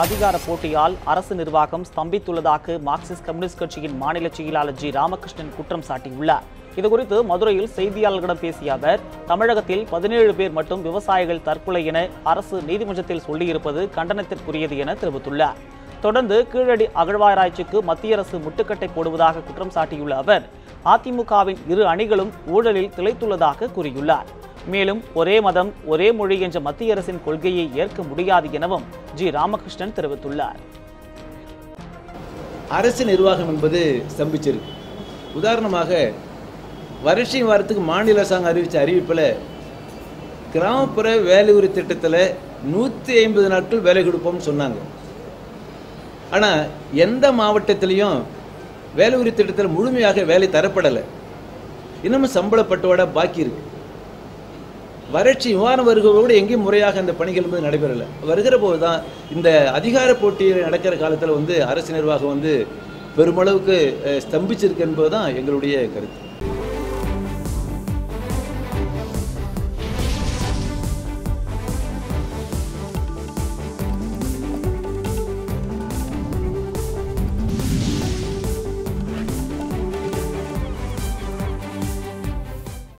அதிகார போட்டியால் அரசு நிர்வாகம் ஸ்தம்பித்துள்ளதாக மார்க்சிஸ்ட் கம்யூனிஸ்ட் கட்சியின் மாநில செயலாளர் ஜி ராமகிருஷ்ணன் குற்றம் சாட்டியுள்ளார். இதுகுறித்து மதுரையில் செய்தியாளர்களிடம் பேசிய அவர் தமிழகத்தில் பதினேழு பேர் மட்டும் விவசாயிகள் தற்கொலை என அரசு நீதிமன்றத்தில் சொல்லியிருப்பது கண்டனத்திற்குரியது என தெரிவித்துள்ளார். தொடர்ந்து கீழடி அகழ்வாராய்ச்சிக்கு மத்திய அரசு முட்டுக்கட்டை போடுவதாக குற்றம் சாட்டியுள்ள அவர் அதிமுகவின் இரு அணிகளும் ஊழலில் திளைத்துள்ளதாக கூறியுள்ளார். மேலும் ஒரே மதம் ஒரே மொழி என்ற மத்திய அரசின் கொள்கையை ஏற்க முடியாது எனவும் ஜி ராமகிருஷ்ணன் தெரிவித்துள்ளார். அரசு நிர்வாகம் என்பது ஸ்தம்பிச்சிருக்கு. உதாரணமாக வறட்சி வாரத்துக்கு மாநில அரசாங்கம் அறிவித்த அறிவிப்பில் கிராமப்புற வேலை உரி திட்டத்தில் நூற்றி ஐம்பது நாட்கள் வேலை கொடுப்போம்னு சொன்னாங்க. ஆனால் எந்த மாவட்டத்திலையும் வேலை உரி திட்டத்தில் முழுமையாக வேலை தரப்படலை. இன்னமும் சம்பளப்பட்டோட பாக்கி இருக்கு. வறட்சி விமானம் வருகிறவோடு எங்கேயும் முறையாக அந்த பணிகள் வந்து நடைபெறலை. வருகிற போது தான் இந்த அதிகார போட்டி நடக்கிற காலத்தில் வந்து அரசு நிர்வாகம் வந்து பெருமளவுக்கு ஸ்தம்பிச்சிருக்கு என்பது தான் எங்களுடைய கருத்து.